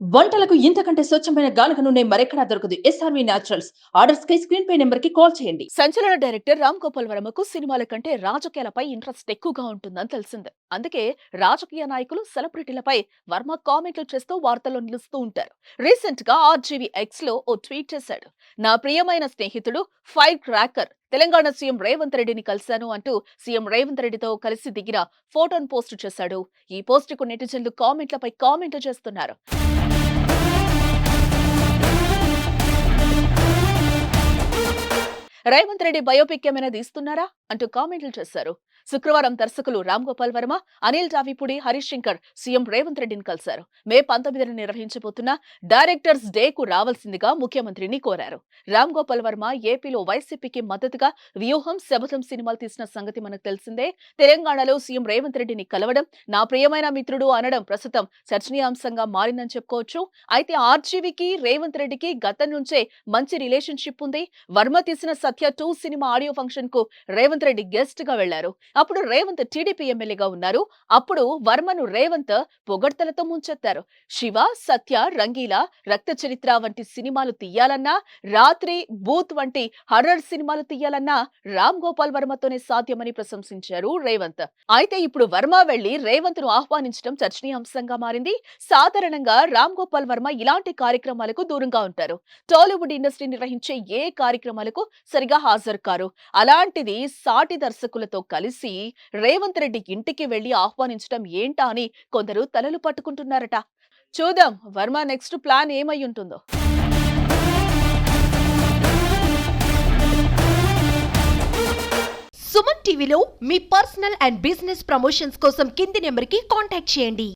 వంటలకు ఇంతకంటే స్వచ్ఛమైన గానుక నూనె మరెక్కడా దొరకదు. ఎస్ఆర్వి న్యాచురల్స్ ఆర్డర్స్ కై స్క్రీన్ పే నెంబర్కి కాల్ చేయండి. సంచలన డైరెక్టర్ రామ్ గోపాల్ వర్మకు సినిమాల కంటే రాజకీయాలపై ఇంట్రెస్ట్ ఎక్కువగా ఉంటుందని తెలిసింది. అందుకే రాజకీయ నాయకులు సెలబ్రిటీలపై వర్మ కామెంట్లు చేస్తూ వార్తల్లో నిలుస్తూ ఉంటారు. రీసెంట్గా ఆర్జీవీ ఎక్స్లో ఓ ట్వీట్ చేశాడు. నా ప్రియమైన స్నేహితుడు fire cracker. Telangana CM Revanth రెడ్డిని కలిశాను అంటూ సీఎం రేవంత్ రెడ్డితో కలిసి దిగిన ఫోటోను పోస్ట్ చేశాడు. ఈ పోస్ట్కు నెటిజన్లు కామెంట్లపై కామెంట్లు చేస్తున్నారు. రేవంత్ రెడ్డి బయోపిక్ ఏమైనా తీస్తున్నారా? అంటూ కామెంట్లు చేశారు. శుక్రవారం దర్శకులు రామ్ గోపాల్ వర్మ అనిల్ రావిపూడి హరీష్ శంకర్ సీఎం రేవంత్ రెడ్డిని కలిశారు. మే పంతొమ్మిదిన నిర్వహించబోతున్న డైరెక్టర్స్ డే కు రావాల్సిందిగా ముఖ్యమంత్రిని కోరారు. రామ్ గోపాల్ వర్మ ఏపీలో వైసీపీకి మద్దతుగా వ్యూహం శబదం సినిమాలు తీసిన సంగతి మనకు తెలిసిందే. తెలంగాణలో సీఎం రేవంత్ రెడ్డిని కలవడం నా ప్రియమైన మిత్రుడు అనడం ప్రస్తుతం చర్చనీయాంశంగా మారిందని చెప్పుకోవచ్చు. అయితే ఆర్జీవికి రేవంత్ రెడ్డికి గతం నుంచే మంచి రిలేషన్షిప్ ఉంది. వర్మ తీసిన సత్య టూ సినిమా ఆడియో ఫంక్షన్కు రేవంత్ రెడ్డి గెస్ట్గా వెళ్ళారు. అప్పుడు రేవంత్ టీడీపీ ఎమ్మెల్యేగా ఉన్నారు. అప్పుడు వర్మను రేవంత్ పొగడ్తలతో ముంచెత్తారు. శివ సత్య రంగీల రక్త చరిత్ర వంటి సినిమాలు తీయాలన్నా రాత్రి బూత్ వంటి హర్రర్ సినిమాలు తీయాలన్నా రామ్ గోపాల్ వర్మతోనే సాధ్యమని ప్రశంసించారు రేవంత్. అయితే ఇప్పుడు వర్మ వెళ్ళి రేవంత్ను ఆహ్వానించడం చర్చనీయాంశంగా మారింది. సాధారణంగా రామ్ గోపాల్ వర్మ ఇలాంటి కార్యక్రమాలకు దూరంగా ఉంటారు. టాలీవుడ్ ఇండస్ట్రీ నిర్వహించే ఏ కార్యక్రమాలకు తప్పనిసరిగా హాజరు కారు అలాంటిది సాటి దర్శకులతో కలిసి రేవంత్ రెడ్డి ఇంటికి వెళ్ళి ఆహ్వానించడం ఏంటా అని కొందరు తలలు పట్టుకుంటున్నారట. చూద్దాం వర్మ నెక్స్ట్ ప్లాన్ ఏమై ఉంటుందో సుమన్ టీవీలో మీ పర్సనల్ అండ్ బిజినెస్ ప్రమోషన్స్ కోసం కింది నెంబర్కి కాంటాక్ట్ చేయండి.